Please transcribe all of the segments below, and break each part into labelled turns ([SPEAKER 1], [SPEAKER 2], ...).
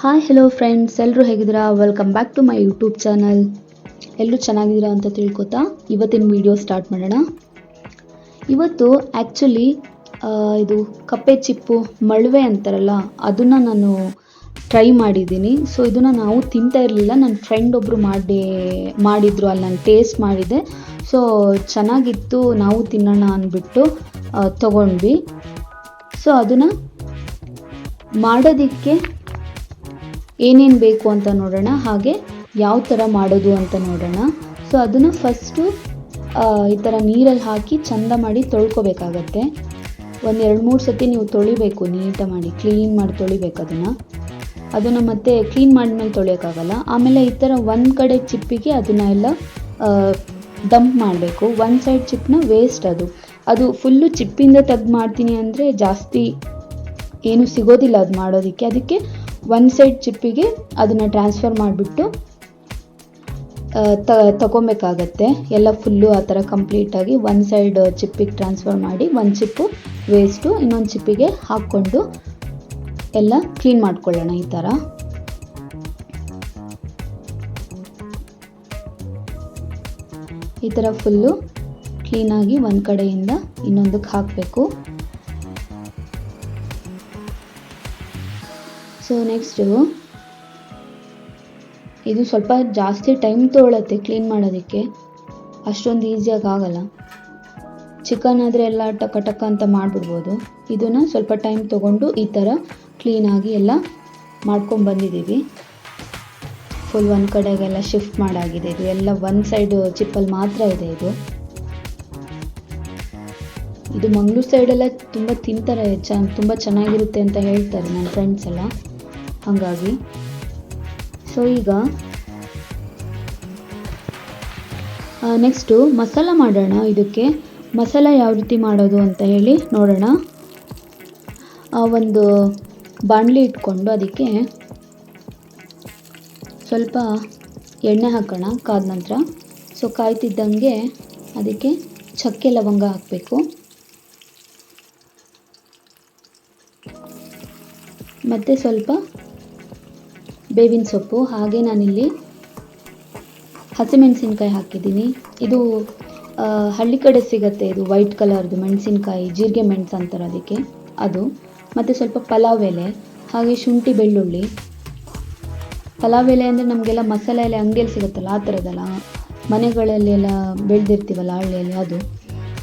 [SPEAKER 1] Hi hello friends ಎಲ್ಲರೂ ಹೇಗಿದ್ದೀರಾ? Welcome back to my YouTube channel ಎಲ್ಲರೂ ಚೆನ್ನಾಗಿದ್ದೀರಾ ಅಂತ ತಿಳ್ಕೊತಾ ಇವತ್ತಿನ ವಿಡಿಯೋ ಸ್ಟಾರ್ಟ್ ಮಾಡೋಣ. ಇವತ್ತು ಆ್ಯಕ್ಚುಲಿ ಇದು ಕಪ್ಪೆ ಚಿಪ್ಪು ಮಳವೆ ಅಂತಾರಲ್ಲ, ಅದನ್ನು ನಾನು ಟ್ರೈ ಮಾಡಿದ್ದೀನಿ. ಸೊ ಇದನ್ನು ನಾವು ತಿಂತಾ ಇರಲಿಲ್ಲ. ನನ್ನ ಫ್ರೆಂಡ್ ಒಬ್ಬರು ಮಾಡಿ, ಮಾಡಿದ್ರು, ಅಲ್ಲಿ ನಾನು ಟೇಸ್ಟ್ ಮಾಡಿದೆ ಸೊ ಚೆನ್ನಾಗಿತ್ತು, ನಾವು ತಿನ್ನೋಣ ಅಂದ್ಬಿಟ್ಟು ತೊಗೊಂಡ್ವಿ. ಸೊ ಅದನ್ನು ಮಾಡೋದಕ್ಕೆ ಏನೇನು ಬೇಕು ಅಂತ ನೋಡೋಣ, ಹಾಗೆ ಯಾವ ಥರ ಮಾಡೋದು ಅಂತ ನೋಡೋಣ. ಸೊ ಅದನ್ನು ಫಸ್ಟು ಈ ಥರ ನೀರಲ್ಲಿ ಹಾಕಿ ಚಂದ ಮಾಡಿ ತೊಳ್ಕೊಬೇಕಾಗತ್ತೆ. ಒಂದು ಎರಡು ಮೂರು ಸತಿ ನೀವು ತೊಳಿಬೇಕು ನೀಟಾಗಿ ಮಾಡಿ ಕ್ಲೀನ್ ಮಾಡಿ ತೊಳಿಬೇಕು ಅದನ್ನು. ಅದನ್ನು ಮತ್ತೆ ಕ್ಲೀನ್ ಮಾಡಿದ್ಮೇಲೆ ತೊಳೆಯೋಕ್ಕಾಗಲ್ಲ. ಆಮೇಲೆ ಈ ಥರ ಒಂದು ಕಡೆ ಚಿಪ್ಪಿಗೆ ಅದನ್ನು ಎಲ್ಲ ಡಂಪ್ ಮಾಡಬೇಕು. ಒಂದು ಸೈಡ್ ಚಿಪ್ಪನ್ನ ವೇಸ್ಟ್ ಅದು. ಅದು ಫುಲ್ಲು ಚಿಪ್ಪಿಂದ ತೆಗ್ದು ಮಾಡ್ತೀನಿ ಅಂದರೆ ಜಾಸ್ತಿ ಏನು ಸಿಗೋದಿಲ್ಲ ಅದು ಮಾಡೋದಕ್ಕೆ. ಅದಕ್ಕೆ ಒಂದು ಸೈಡ್ ಚಿಪ್ಪಿಗೆ ಅದನ್ನು ಟ್ರಾನ್ಸ್ಫರ್ ಮಾಡಿಬಿಟ್ಟು ತ, ತಗೊಬೇಕಾಗತ್ತೆ. ಎಲ್ಲ ಫುಲ್ಲು ಆ ಥರ ಕಂಪ್ಲೀಟಾಗಿ ಒನ್ ಸೈಡ್ ಚಿಪ್ಪಿಗೆ ಟ್ರಾನ್ಸ್ಫರ್ ಮಾಡಿ ಒಂದು ಚಿಪ್ಪು ವೇಸ್ಟು ಇನ್ನೊಂದು ಚಿಪ್ಪಿಗೆ ಹಾಕ್ಕೊಂಡು ಎಲ್ಲ ಕ್ಲೀನ್ ಮಾಡ್ಕೊಳ್ಳೋಣ ಈ ಥರ ಈ ಥರ ಫುಲ್ಲು ಕ್ಲೀನಾಗಿ ಒಂದು ಕಡೆಯಿಂದ ಇನ್ನೊಂದಕ್ಕೆ ಹಾಕಬೇಕು. ಸೊ ನೆಕ್ಸ್ಟು ಇದು ಸ್ವಲ್ಪ ಜಾಸ್ತಿ ಟೈಮ್ ತೊಗೊಳತ್ತೆ ಕ್ಲೀನ್ ಮಾಡೋದಕ್ಕೆ. ಅಷ್ಟೊಂದು ಈಸಿಯಾಗಿ ಆಗಲ್ಲ. ಚಿಕನ್ ಆದರೆ ಎಲ್ಲ ಟಕ ಟಕ ಅಂತ ಮಾಡಿಬಿಡ್ಬೋದು. ಇದನ್ನು ಸ್ವಲ್ಪ ಟೈಮ್ ತೊಗೊಂಡು ಈ ಥರ ಕ್ಲೀನಾಗಿ ಎಲ್ಲ ಮಾಡ್ಕೊಂಡು ಬಂದಿದ್ದೀವಿ. ಫುಲ್ ಒಂದು ಕಡೆಗೆಲ್ಲ ಶಿಫ್ಟ್ ಮಾಡಾಗಿದೆ ಇದು. ಎಲ್ಲ ಒಂದು ಸೈಡ್ ಚಿಪ್ಪಲ್ಲಿ ಮಾತ್ರ ಇದೆ ಇದು. ಇದು ಮಂಗ್ಳೂರು ಸೈಡೆಲ್ಲ ತುಂಬ ತಿಂತಾರೆ, ಚ ತುಂಬ ಚೆನ್ನಾಗಿರುತ್ತೆ ಅಂತ ಹೇಳ್ತಾರೆ ನನ್ನ ಫ್ರೆಂಡ್ಸ್ ಎಲ್ಲ. ಹಾಗಾಗಿ. ಸೊ ಈಗ ನೆಕ್ಸ್ಟು ಮಸಾಲ ಮಾಡೋಣ. ಇದಕ್ಕೆ ಮಸಾಲ ಯಾವ ರೀತಿ ಮಾಡೋದು ಅಂತ ಹೇಳಿ ನೋಡೋಣ. ಒಂದು ಬಾಣಲಿ ಇಟ್ಕೊಂಡು ಅದಕ್ಕೆ ಸ್ವಲ್ಪ ಎಣ್ಣೆ ಹಾಕೋಣ ಕಾದ ನಂತರ. ಸೊ ಕಾಯ್ತಿದ್ದಂಗೆ ಅದಕ್ಕೆ ಚಕ್ಕೆ ಲವಂಗ ಹಾಕಬೇಕು. ಮತ್ತು ಸ್ವಲ್ಪ ಬೇವಿನ ಸೊಪ್ಪು, ಹಾಗೆ ನಾನಿಲ್ಲಿ ಹಸಿಮೆಣಸಿನ್ಕಾಯಿ ಹಾಕಿದ್ದೀನಿ. ಇದು ಹಳ್ಳಿ ಕಡೆ ಸಿಗುತ್ತೆ ಇದು ವೈಟ್ ಕಲರ್ದು ಮೆಣಸಿನ್ಕಾಯಿ, ಜೀರಿಗೆ ಮೆಣಸು ಅಂತಾರೆ ಅದಕ್ಕೆ. ಅದು. ಮತ್ತು ಸ್ವಲ್ಪ ಪಲಾವ್ ಎಲೆ, ಹಾಗೆ ಶುಂಠಿ ಬೆಳ್ಳುಳ್ಳಿ. ಪಲಾವ್ ಎಲೆ ಅಂದರೆ ನಮಗೆಲ್ಲ ಮಸಾಲೆ ಎಲೆ ಅಂಗಡಿಯಲ್ಲಿ ಸಿಗುತ್ತಲ್ಲ, ಆ ಥರದ್ದಲ್ಲ ಮನೆಗಳಲ್ಲಿ ಎಲ್ಲ ಬೆಳೆದಿರ್ತೀವಲ್ಲ ಹಳ್ಳಿಯಲ್ಲಿ ಅದು.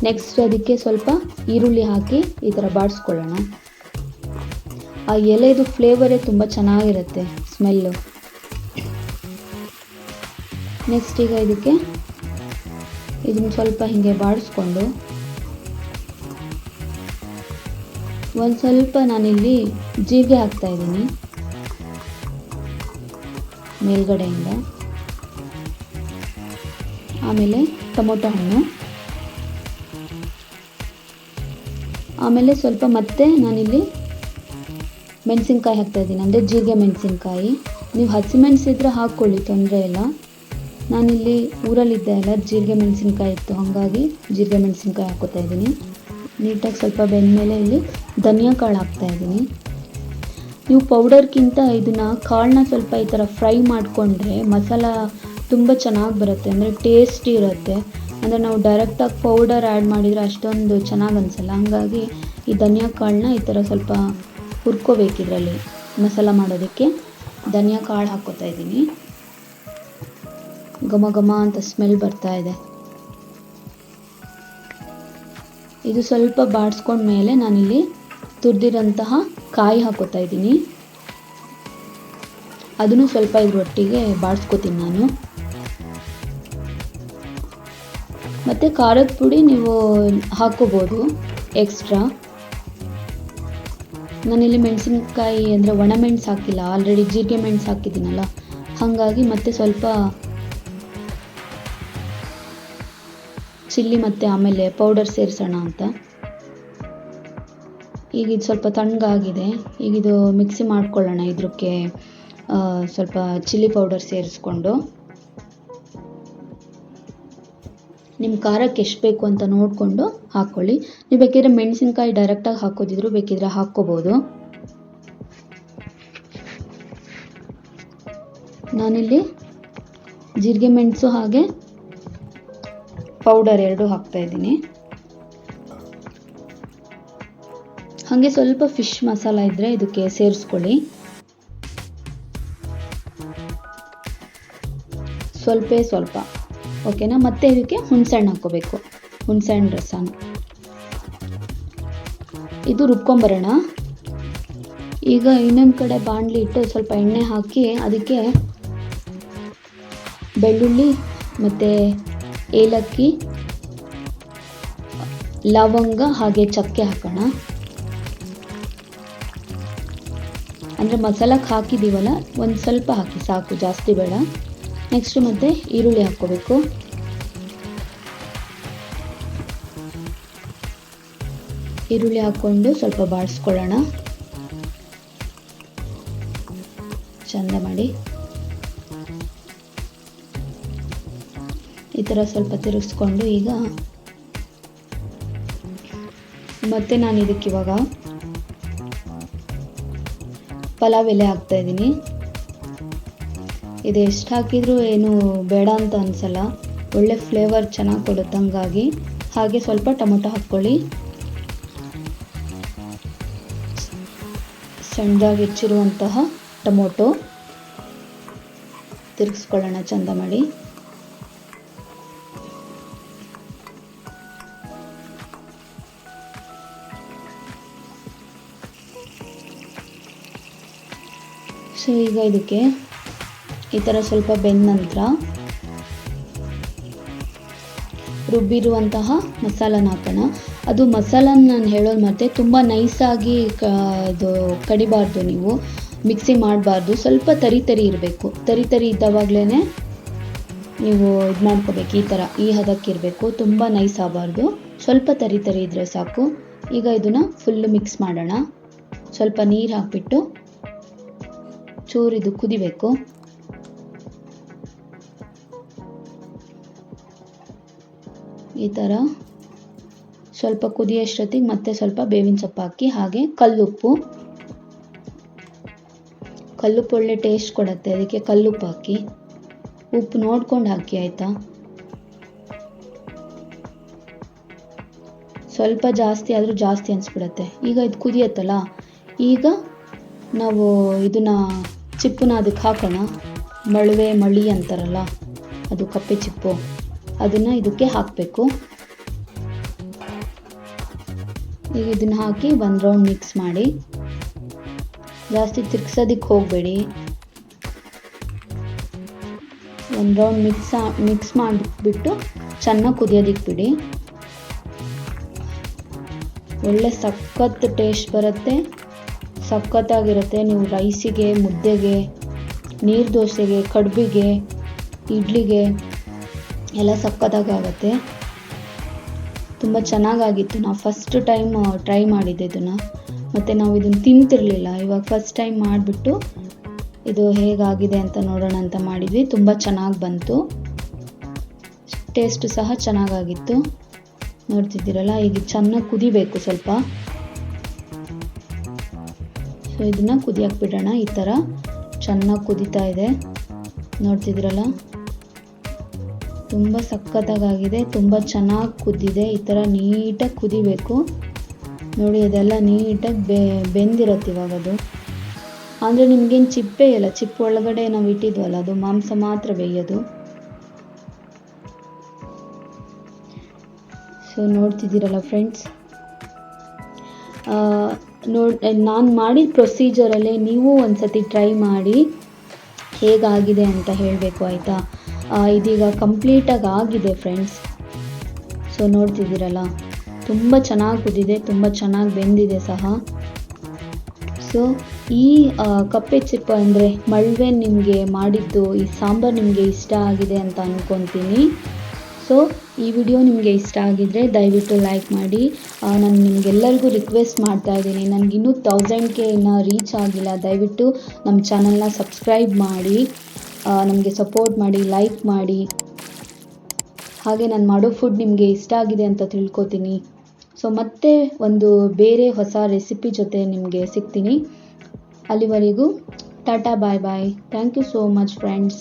[SPEAKER 1] ನೆಕ್ಸ್ಟ್ ಅದಕ್ಕೆ ಸ್ವಲ್ಪ ಈರುಳ್ಳಿ ಹಾಕಿ ಈ ಥರ ಬಾಡಿಸ್ಕೊಳ್ಳೋಣ. ಆ ಎಲೆದು ಫ್ಲೇವರೇ ತುಂಬ ಚೆನ್ನಾಗಿರುತ್ತೆ. ಸ್ಮೆಲ್ಲು. ನೆಕ್ಸ್ಟ್ ಈಗ ಇದಕ್ಕೆ ಇದನ್ನು ಸ್ವಲ್ಪ ಹೀಗೆ ಬಾಡಿಸ್ಕೊಂಡು ಒಂದು ಸ್ವಲ್ಪ ನಾನಿಲ್ಲಿ ಜೀರಿಗೆ ಹಾಕ್ತಾ ಇದ್ದೀನಿ. ಮೇಲ್ಗಡೆಯಿಂದ. ಆಮೇಲೆ ಟೊಮೊಟೊ ಹಣ್ಣು. ಆಮೇಲೆ ಸ್ವಲ್ಪ ಮತ್ತೆ ನಾನಿಲ್ಲಿ ಮೆಣಸಿನ್ಕಾಯಿ ಹಾಕ್ತಾಯಿದ್ದೀನಿ ಅಂದರೆ ಜೀರಿಗೆ ಮೆಣಸಿನ್ಕಾಯಿ. ನೀವು ಹಸಿಮೆಣಸು ಇದ್ದರೆ ಹಾಕ್ಕೊಳ್ಳಿ, ತೊಂದರೆ ಇಲ್ಲ. ನಾನಿಲ್ಲಿ ಊರಲ್ಲಿದ್ದೆ ಅಲ್ಲ, ಜೀರಿಗೆ ಮೆಣಸಿನ್ಕಾಯಿ ಇತ್ತು. ಹಾಗಾಗಿ ಜೀರಿಗೆ ಮೆಣಸಿನ್ಕಾಯಿ ಹಾಕೋತಾ ಇದ್ದೀನಿ. ನೀಟಾಗಿ ಸ್ವಲ್ಪ ಬೆಂದಮೇಲೆ ಇಲ್ಲಿ ಧನಿಯಾ ಕಾಳು ಹಾಕ್ತಾಯಿದ್ದೀನಿ ನೀವು ಪೌಡರ್ಗಿಂತ ಇದನ್ನು ಕಾಳನ್ನ ಸ್ವಲ್ಪ ಈ ಥರ ಫ್ರೈ ಮಾಡಿಕೊಂಡ್ರೆ ಮಸಾಲ ತುಂಬ ಚೆನ್ನಾಗಿ ಬರುತ್ತೆ. ಅಂದರೆ ಟೇಸ್ಟಿ ಇರುತ್ತೆ. ಅಂದರೆ ನಾವು ಡೈರೆಕ್ಟಾಗಿ ಪೌಡರ್ ಆ್ಯಡ್ ಮಾಡಿದರೆ ಅಷ್ಟೊಂದು ಚೆನ್ನಾಗಿ ಅನಿಸಲ್ಲ. ಹಾಗಾಗಿ ಈ ಧನಿಯಾ ಕಾಳನ್ನ ಈ ಥರ ಸ್ವಲ್ಪ ಹುರ್ಕೋಬೇಕು ಇದರಲ್ಲಿ ಮಸಾಲ ಮಾಡೋದಕ್ಕೆ ಧನಿಯಾ ಕಾಳು ಹಾಕ್ಕೋತಾ ಇದ್ದೀನಿ. ಘಮ ಘಮ ಅಂತ ಸ್ಮೆಲ್ ಬರ್ತಾ ಇದೆ. ಇದು ಸ್ವಲ್ಪ ಬಾಡಿಸ್ಕೊಂಡ್ಮೇಲೆ ನಾನಿಲ್ಲಿ ತುರಿದಿರೋಂತಹ ಕಾಯಿ ಹಾಕೋತಾ ಇದ್ದೀನಿ. ಅದನ್ನು ಸ್ವಲ್ಪ ಇದ್ರೊಟ್ಟಿಗೆ ಬಾಡಿಸ್ಕೋತೀನಿ ನಾನು. ಮತ್ತು ಖಾರದ ಪುಡಿ ನೀವು ಹಾಕ್ಕೋಬೋದು ಎಕ್ಸ್ಟ್ರಾ ನಾನಿಲ್ಲಿ ಮೆಣಸಿನ್ಕಾಯಿ ಅಂದರೆ ಒಣ ಮೆಣಸು ಹಾಕಿಲ್ಲ ಆಲ್ರೆಡಿ ಜೀರಿಗೆ ಮೆಣಸು ಹಾಕಿದ್ದೀನಲ್ಲ, ಹಾಗಾಗಿ ಮತ್ತೆ ಸ್ವಲ್ಪ ಚಿಲ್ಲಿ ಮತ್ತು ಆಮೇಲೆ ಪೌಡರ್ ಸೇರಿಸೋಣ ಅಂತ. ಈಗ ಇದು ಸ್ವಲ್ಪ ತಣ್ಣಗಾಗಿದೆ ಈಗಿದು ಮಿಕ್ಸಿ ಮಾಡ್ಕೊಳ್ಳೋಣ ಇದಕ್ಕೆ ಸ್ವಲ್ಪ ಚಿಲ್ಲಿ ಪೌಡರ್ ಸೇರಿಸ್ಕೊಂಡು. ನಿಮ್ಮ ಖಾರಕ್ಕೆ ಎಷ್ಟು ಬೇಕು ಅಂತ ನೋಡಿಕೊಂಡು ಹಾಕ್ಕೊಳ್ಳಿ ನೀವು ಬೇಕಿದ್ರೆ ಮೆಣಸಿನ್ಕಾಯಿ ಡೈರೆಕ್ಟಾಗಿ ಹಾಕೋದಿದ್ರು ಬೇಕಿದ್ರೆ ಹಾಕ್ಕೋಬೋದು. ನಾನಿಲ್ಲಿ ಜೀರಿಗೆ ಮೆಣಸು ಹಾಗೆ ಪೌಡರ್ ಎರಡು ಹಾಕ್ತಾ ಇದ್ದೀನಿ. ಹಾಗೆ ಸ್ವಲ್ಪ ಫಿಶ್ ಮಸಾಲ ಇದ್ದರೆ ಇದಕ್ಕೆ ಸೇರಿಸ್ಕೊಳ್ಳಿ. ಸ್ವಲ್ಪೇ ಸ್ವಲ್ಪ. ಓಕೆನಾ? ಮತ್ತೆ ಇದಕ್ಕೆ ಹುಣಸೆಹಣ್ಣು ಹಾಕ್ಕೋಬೇಕು. ಹುಣಸೆಹಣ್ಣು ರಸನ. ಇದು ರುಬ್ಕೊಂಬರೋಣ. ಈಗ ಇನ್ನೊಂದು ಕಡೆ ಬಾಣಲಿ ಇಟ್ಟು ಸ್ವಲ್ಪ ಎಣ್ಣೆ ಹಾಕಿ ಅದಕ್ಕೆ ಬೆಳ್ಳುಳ್ಳಿ ಮತ್ತು ಏಲಕ್ಕಿ, ಲವಂಗ ಹಾಗೆ ಚಕ್ಕೆ ಹಾಕೋಣ. ಅಂದರೆ ಮಸಾಲಕ್ಕೆ ಹಾಕಿದ್ದೀವಲ್ಲ, ಒಂದು ಸ್ವಲ್ಪ ಹಾಕಿ ಸಾಕು, ಜಾಸ್ತಿ ಬೇಡ. ನೆಕ್ಸ್ಟ್ ಮತ್ತೆ ಈರುಳ್ಳಿ ಹಾಕ್ಕೋಬೇಕು. ಈರುಳ್ಳಿ ಹಾಕ್ಕೊಂಡು ಸ್ವಲ್ಪ ಬಾಡಿಸ್ಕೊಳ್ಳೋಣ ಚಂದ ಮಾಡಿ. ಈ ಥರ ಸ್ವಲ್ಪ ತಿರುಗಿಸ್ಕೊಂಡು ಈಗ ಮತ್ತೆ ನಾನು ಇದಕ್ಕೆ ಇವಾಗ ಪಲಾವ್ ಎಲೆ ಹಾಕ್ತಾ ಇದ್ದೀನಿ. ಇದು ಎಷ್ಟು ಹಾಕಿದರೂ ಏನು ಬೇಡ ಅಂತ ಅನಿಸಲ್ಲ. ಒಳ್ಳೆ ಫ್ಲೇವರ್ ಚೆನ್ನಾಗಿ ಕೊಡುತ್ತೆ ಹಂಗಾಗಿ ಹಾಗೆ ಸ್ವಲ್ಪ ಟೊಮೊಟೊ ಹಾಕ್ಕೊಳ್ಳಿ. ಸಣ್ಣದಾಗಿ ಹೆಚ್ಚಿರುವಂತಹ ಟೊಮೊಟೊ. ತಿರುಗಿಸ್ಕೊಳ್ಳೋಣ, ಚಂದ ಮಾಡಿ. ಸೊ ಈಗ ಇದಕ್ಕೆ ಈ ಥರ ಸ್ವಲ್ಪ ಬೆಂದ ನಂತರ ರುಬ್ಬಿರುವಂತಹ ಮಸಾಲನ ಹಾಕೋಣ. ಅದು ಮಸಾಲನ ನಾನು ಹೇಳೋದು ಮತ್ತೆ ತುಂಬ ನೈಸಾಗಿ ಕ ಇದು ಕಡಿಬಾರ್ದು ನೀವು. ಮಿಕ್ಸಿ ಮಾಡಬಾರ್ದು. ಸ್ವಲ್ಪ ತರಿ ತರಿ ಇರಬೇಕು. ತರಿ ತರಿ ಇದ್ದಾವಾಗಲೇ ನೀವು ಇದು ಮಾಡ್ಕೋಬೇಕು. ಈ ಥರ ಈ ಹದಕ್ಕಿರಬೇಕು ತುಂಬ ನೈಸ್ ಆಗಬಾರ್ದು. ಸ್ವಲ್ಪ ತರಿ ತರಿ ಇದ್ದರೆ ಸಾಕು. ಈಗ ಇದನ್ನು ಫುಲ್ಲು ಮಿಕ್ಸ್ ಮಾಡೋಣ. ಸ್ವಲ್ಪ ನೀರು ಹಾಕಿಬಿಟ್ಟು ಚೂರು ಇದು ಕುದಿಬೇಕು. ಈ ಥರ ಸ್ವಲ್ಪ ಕುದಿಯೋಷ್ಟೊತ್ತಿಗೆ ಮತ್ತೆ ಸ್ವಲ್ಪ ಬೇವಿನ ಸೊಪ್ಪು ಹಾಕಿ, ಹಾಗೆ ಕಲ್ಲುಪ್ಪು. ಕಲ್ಲುಪ್ಪು ಒಳ್ಳೆ ಟೇಸ್ಟ್ ಕೊಡುತ್ತೆ, ಅದಕ್ಕೆ ಕಲ್ಲುಪ್ಪು ಹಾಕಿ. ಉಪ್ಪು ನೋಡ್ಕೊಂಡು ಹಾಕಿ, ಆಯಿತಾ? ಸ್ವಲ್ಪ ಜಾಸ್ತಿ ಆದರೂ ಜಾಸ್ತಿ ಅನಿಸ್ಬಿಡತ್ತೆ. ಈಗ ಇದು ಕುದಿಯತ್ತಲ್ಲ? ಈಗ ನಾವು ಇದನ್ನ ಚಿಪ್ಪನ್ನ ಅದಕ್ಕೆ ಹಾಕೋಣ. ಮಳುವೆ, ಮಳಿ ಅಂತಾರಲ್ಲ, ಅದು ಕಪ್ಪೆ ಚಿಪ್ಪು. ಅದನ್ನು ಇದಕ್ಕೆ ಹಾಕಬೇಕು. ಈಗ ಇದನ್ನು ಹಾಕಿ ಒಂದು ರೌಂಡ್ ಮಿಕ್ಸ್ ಮಾಡಿ. ಜಾಸ್ತಿ ತಿರ್ಗ್ಸೋದಕ್ಕೆ ಹೋಗಬೇಡಿ. ಒಂದು ರೌಂಡ್ ಮಿಕ್ಸ್ ಮಿಕ್ಸ್ ಮಾಡಿಬಿಟ್ಟು ಚೆನ್ನಾಗಿ ಕುದಿಯೋದಕ್ಕೆ ಬಿಡಿ. ಒಳ್ಳೆ ಸಖತ್ ಟೇಸ್ಟ್ ಬರುತ್ತೆ. ಸಖತ್ತಾಗಿರುತ್ತೆ. ನೀವು ರೈಸಿಗೆ ಮುದ್ದೆಗೆ, ನೀರು ದೋಸೆಗೆ, ಕಡುಬಿಗೆ, ಇಡ್ಲಿಗೆ. ಎಲ್ಲ ಸಖತ್ತಾಗುತ್ತೆ ತುಂಬ ಚೆನ್ನಾಗಾಗಿತ್ತು. ನಾವು ಫಸ್ಟ್ ಟೈಮ್ ಟ್ರೈ ಮಾಡಿದ್ದೆ ಇದನ್ನು. ಮತ್ತು ನಾವು ಇದನ್ನು ತಿಂತಿರಲಿಲ್ಲ. ಇವಾಗ ಫಸ್ಟ್ ಟೈಮ್ ಮಾಡಿಬಿಟ್ಟು ಇದು ಹೇಗಾಗಿದೆ ಅಂತ ನೋಡೋಣ ಅಂತ ಮಾಡಿದ್ವಿ. ತುಂಬ ಚೆನ್ನಾಗಿ ಬಂತು. ಟೇಸ್ಟ್ ಸಹ ಚೆನ್ನಾಗಾಗಿತ್ತು. ನೋಡ್ತಿದ್ದೀರಲ್ಲ, ಈಗ ಚೆನ್ನಾಗಿ ಕುದಿಬೇಕು ಸ್ವಲ್ಪ. ಸೊ ಇದನ್ನು ಕುದಿಯಕ್ಕೆ ಬಿಡೋಣ. ಈ ಥರ ಚೆನ್ನಾಗಿ ಕುದೀತಾ ಇದೆ. ನೋಡ್ತಿದ್ದೀರಲ್ಲ? ತುಂಬ ಸಖತ್ತಾಗಿದೆ ತುಂಬ ಚೆನ್ನಾಗಿ ಕುದ್ದಿದೆ ಈ ಥರ ನೀಟಾಗಿ ಕುದಿಬೇಕು. ನೋಡಿ, ಅದೆಲ್ಲ ನೀಟಾಗಿ ಬೆ, ಬೆಂದಿರತ್ತೆ ಇವಾಗ ಅದು. ಅಂದರೆ ನಿಮಗೇನು ಚಿಪ್ಪೆ ಇಲ್ಲ, ಚಿಪ್ಪು ಒಳಗಡೆ ನಾವು ಇಟ್ಟಿದ್ವಲ್ಲ, ಅದು ಮಾಂಸ ಮಾತ್ರ ಬೇಯೋದು. ಸೊ ನೋಡ್ತಿದ್ದೀರಲ್ಲ ಫ್ರೆಂಡ್ಸ್ ನೋಡ್ ನಾನು ಮಾಡಿದ ಪ್ರೊಸೀಜರಲ್ಲೇ ನೀವು ಒಂದು ಸತಿ ಟ್ರೈ ಮಾಡಿ ಹೇಗಾಗಿದೆ ಅಂತ ಹೇಳಬೇಕು, ಆಯಿತಾ? ಇದೀಗ ಕಂಪ್ಲೀಟಾಗಿ ಆಗಿದೆ ಫ್ರೆಂಡ್ಸ್ ಸೊ ನೋಡ್ತಿದ್ದೀರಲ್ಲ, ತುಂಬ ಚೆನ್ನಾಗಿ ಕುದಿದೆ, ತುಂಬ ಚೆನ್ನಾಗಿ ಬೆಂದಿದೆ ಸಹ. ಸೊ ಈ ಕಪ್ಪೆ ಚಿಪ್ಪ ಅಂದರೆ ಮಳ್ವೆ ನಿಮಗೆ ಮಾಡಿದ್ದು, ಈ ಸಾಂಬಾರು ನಿಮಗೆ ಇಷ್ಟ ಆಗಿದೆ ಅಂತ ಅಂದ್ಕೊತೀನಿ ಸೊ ಈ ವಿಡಿಯೋ ನಿಮಗೆ ಇಷ್ಟ ಆಗಿದರೆ ದಯವಿಟ್ಟು ಲೈಕ್ ಮಾಡಿ. ನಾನು ನಿಮಗೆಲ್ಲರಿಗೂ ರಿಕ್ವೆಸ್ಟ್ ಮಾಡ್ತಾ ಇದ್ದೀನಿ. ನನಗಿನ್ನೂ ತೌಸಂಡ್ಗೆ ಇನ್ನೂ ರೀಚ್ ಆಗಿಲ್ಲ. ದಯವಿಟ್ಟು ನಮ್ಮ ಚಾನಲ್ನ ಸಬ್ಸ್ಕ್ರೈಬ್ ಮಾಡಿ. ನಮಗೆ ಸಪೋರ್ಟ್ ಮಾಡಿ ಲೈಕ್ ಮಾಡಿ. ಹಾಗೆ ನಾನು ಮಾಡೋ ಫುಡ್ ನಿಮಗೆ ಇಷ್ಟ ಆಗಿದೆ ಅಂತ ತಿಳ್ಕೊತೀನಿ. ಸೊ ಮತ್ತೆ ಒಂದು ಬೇರೆ ಹೊಸ ರೆಸಿಪಿ ಜೊತೆ ನಿಮಗೆ ಸಿಗ್ತೀನಿ. ಅಲ್ಲಿವರೆಗೂ tata bye bye thank you so much friends